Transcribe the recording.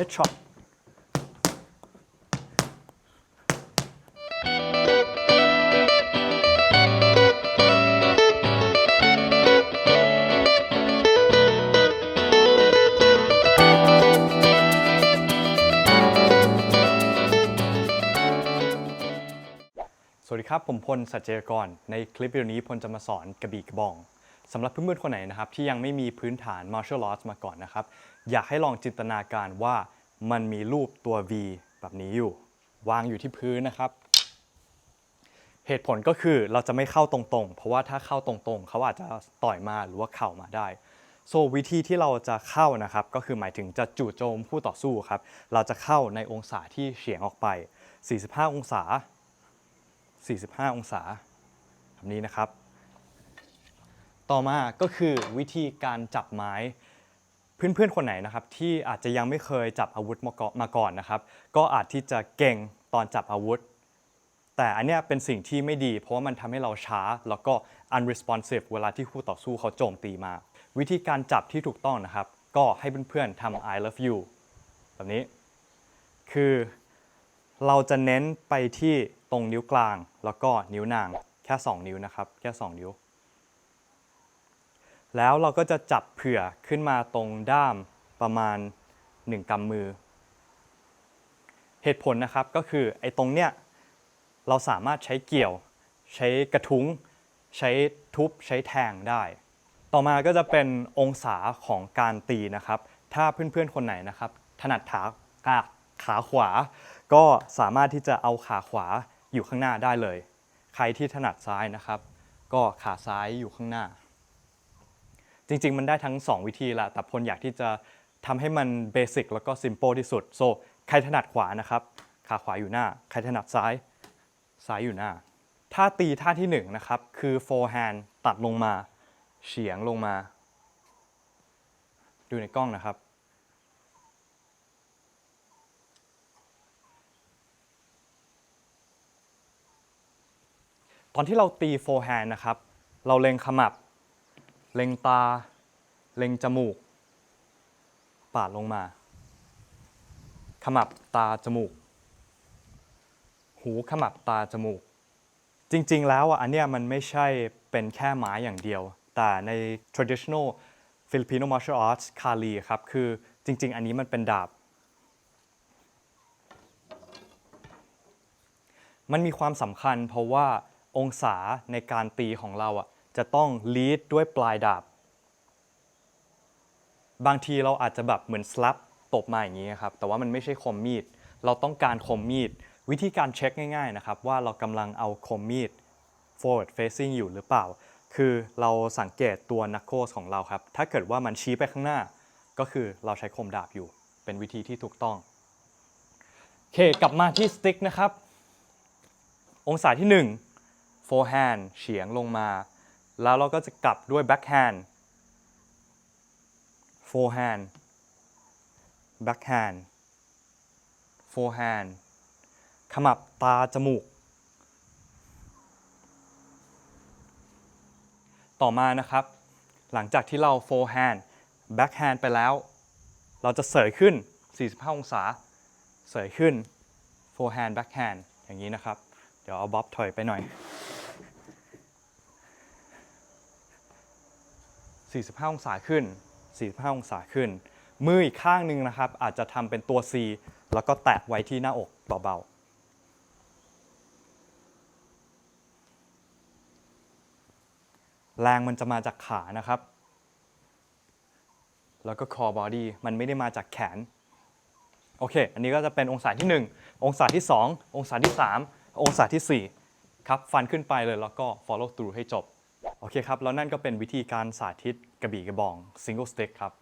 headshot สวัสดีครับ ผมพลสัจเจกร ในคลิปวิดีโอนี้พลจะมาสอนกระบี่กระบอง สำหรับเพื่อนๆคนไหนนะครับที่ยังไม่มีพื้นฐาน martial arts มาก่อนนะครับ อยากให้ลองจินตนาการว่ามันมีรูปตัว V แบบนี้อยู่ วางอยู่ที่พื้นนะครับ เหตุผลก็คือเราจะไม่เข้าตรงๆ เพราะว่าถ้าเข้าตรงๆ เขาอาจจะต่อยมาหรือว่าเข่ามาได้โซวิธีที่เราจะเข้านะครับ ก็คือหมายถึงจะจู่โจมคู่ต่อสู้ครับ เราจะเข้าในองศาที่เฉียงออกไป 45 องศา 45 องศาแบบนี้นะครับ ต่อมาก็คือวิธีการจับไม้ เพื่อนๆคนไหนนะครับที่อาจจะยังไม่เคยจับอาวุธมาก่อนมาก่อนนะครับ ก็อาจที่จะเก่งตอนจับอาวุธ แต่อันเนี้ยเป็นสิ่งที่ไม่ดี เพราะว่ามันทำให้เราช้าแล้วก็ unresponsive เวลาที่คู่ต่อสู้เขาโจมตีมา วิธีการจับที่ถูกต้องนะครับ ก็ให้เพื่อนๆทำ I love you แบบนี้ คือเราจะเน้นไปที่ตรงนิ้วกลาง แล้วก็นิ้วนางแค่ 2 นิ้วนะครับ แค่ 2 นิ้ว แล้วเราก็จะจับเผื่อขึ้นมาตรงด้ามประมาณ 1กำมือ เหตุผลนะครับก็คือไอ้ตรงเนี้ยเราสามารถใช้เกี่ยว ใช้กระทุ้ง ใช้ทุบใช้แทงได้ ต่อมาก็จะเป็นองศาของการตีนะครับ ถ้าเพื่อนๆคนไหนนะครับ ถนัดขาขาขาขวา ก็สามารถที่จะเอาขาขวาอยู่ข้างหน้าได้เลย ใครที่ถนัดซ้ายนะครับ ก็ขาซ้ายอยู่ข้างหน้า จริง ๆ มันได้ทั้ง 2 วิธีละแต่พลอยากที่จะทำให้มันเบสิกแล้วก็ s ิม p ป e ที่สุด โซใครถนัดขวานะครับ ขาขวาอยู่หน้า ใครถนัดซ้าย ซ้ายอยู่หน้า ท่าตีท่าที่1นะครับ คือ forehand ตัดลงมา เฉียงลงมา ดูในกล้องนะครับ ตอนที่เราตี forehand นะครับ เราเล็งขมับ เล็งตา เล็งจมูก ปาดลงมา ขมับตาจมูก หูขมับตาจมูก จริงๆ แล้วอะอันเนี้ยมันไม่ใช่เป็นแค่ไม้อย่างเดียว แต่ใน traditional Filipino martial arts คาลีครับ คือจริง ๆ อันนี้มันเป็นดาบ มันมีความสำคัญเพราะว่าองศาในการตีของเราอะ จะต้อง lead ด้วยปลายดาบ บางทีเราอาจจะแบบเหมือน slap ตบมาอย่างนี้ครับ แต่ว่ามันไม่ใช่คมมีด เราต้องการคมมีด วิธีการเช็คง่ายๆนะครับ ว่าเรากำลังเอาคมมีด forward facing อยู่หรือเปล่า คือเราสังเกตตัว knuckles ของเราครับ ถ้าเกิดว่ามันชี้ไปข้างหน้า ก็คือเราใช้คมดาบอยู่ เป็นวิธีที่ถูกต้องโอเค กลับมาที่สติ๊กนะครับ องศาที่ 1 forehand เฉียงลงมา แล้วเราก็จะกลับด้วย backhand forehand backhand forehand ขมับตาจมูก ต่อมานะครับ หลังจากที่เรา forehand backhand ไปแล้ว เราจะเสยขึ้น 45 องศา เสยขึ้น forehand backhand อย่างนี้นะครับ เดี๋ยวเอาบ๊อบถอยไปหน่อย 45 องศาขึ้น 45 องศาขึ้น มืออีกข้างหนึ่งนะครับ อาจจะทำเป็นตัว C แล้วก็แตะไว้ที่หน้าอกเบาๆ แรงมันจะมาจากขานะครับ แล้วก็ core body มันไม่ได้มาจากแขน โอเค อันนี้ก็จะเป็นองศาที่ 1 องศาที่ 2 องศาที่ 3 องศาที่ 4 ครับ ฟันขึ้นไปเลยแล้วก็ follow through ให้จบ โอเคครับ แล้วนั่นก็เป็นวิธีการสาธิตกระบี่กระบอง single stick ครับ